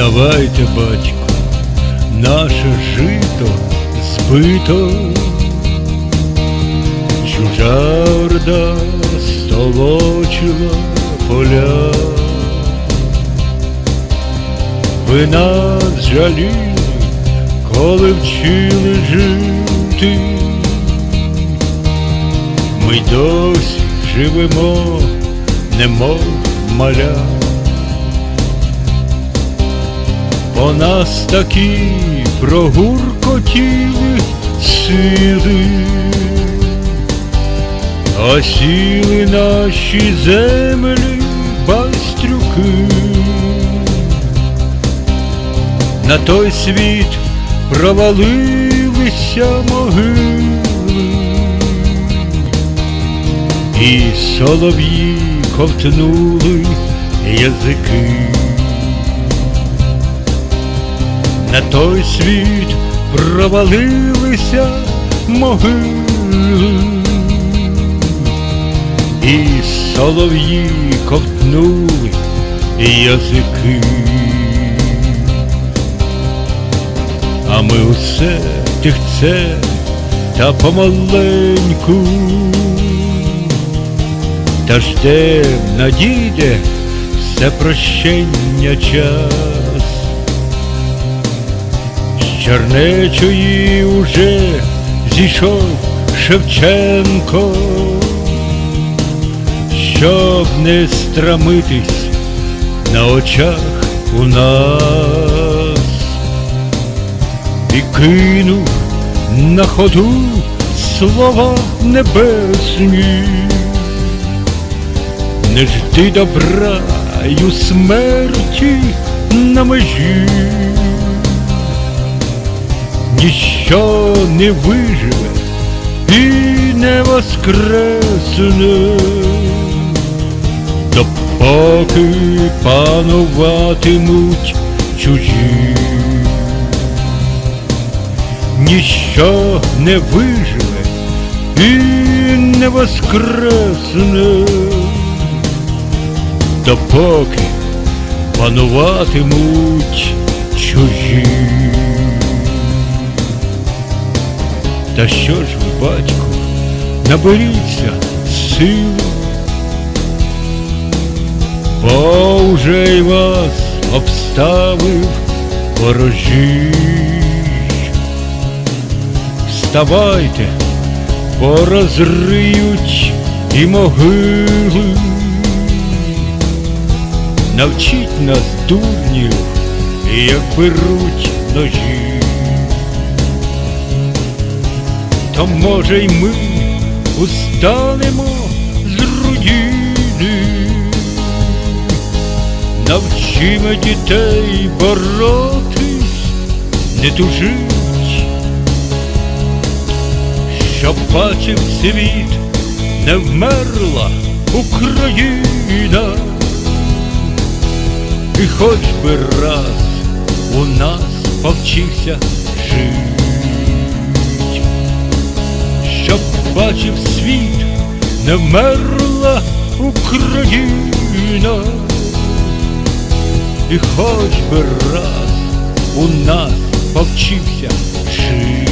Вставайте, батько, наше жито збито, чужа орда столочила поля. Ви нас жаліли, коли вчили жити. Ми досі живемо, немов маля. По нас такі прогуркотіли сили, осіли наші землі байстрюки. На той світ провалилися могили, і солов'ї ковтнули язики. На той світ провалилися могили, і солов'ї ковтнули язики. А ми усе тихце та помаленьку, та ждем надійде все прощення час. Чернечої уже зійшов Шевченко, щоб не страмитись на очах у нас. І кинув на ходу слова небесні. Не жди добра й у смерті на межі, ніщо не виживе і не воскресне, допоки пануватимуть чужі. Ніщо не виживе і не воскресне, допоки пануватимуть чужі. Та що ж ви, батько, наберіться сил, бо вже й вас обставив ворожій. Вставайте, бо розриють і могили. Навчіть нас, дурнів, як беруть ножі. То може й ми устанемо з руїни, навчимо дітей боротись, не тужить. Щоб бачив світ, не вмерла Україна, і хоч би раз у нас повчився жить, бачив світ, не вмерла Україна, і хоч би раз у нас повчився жить.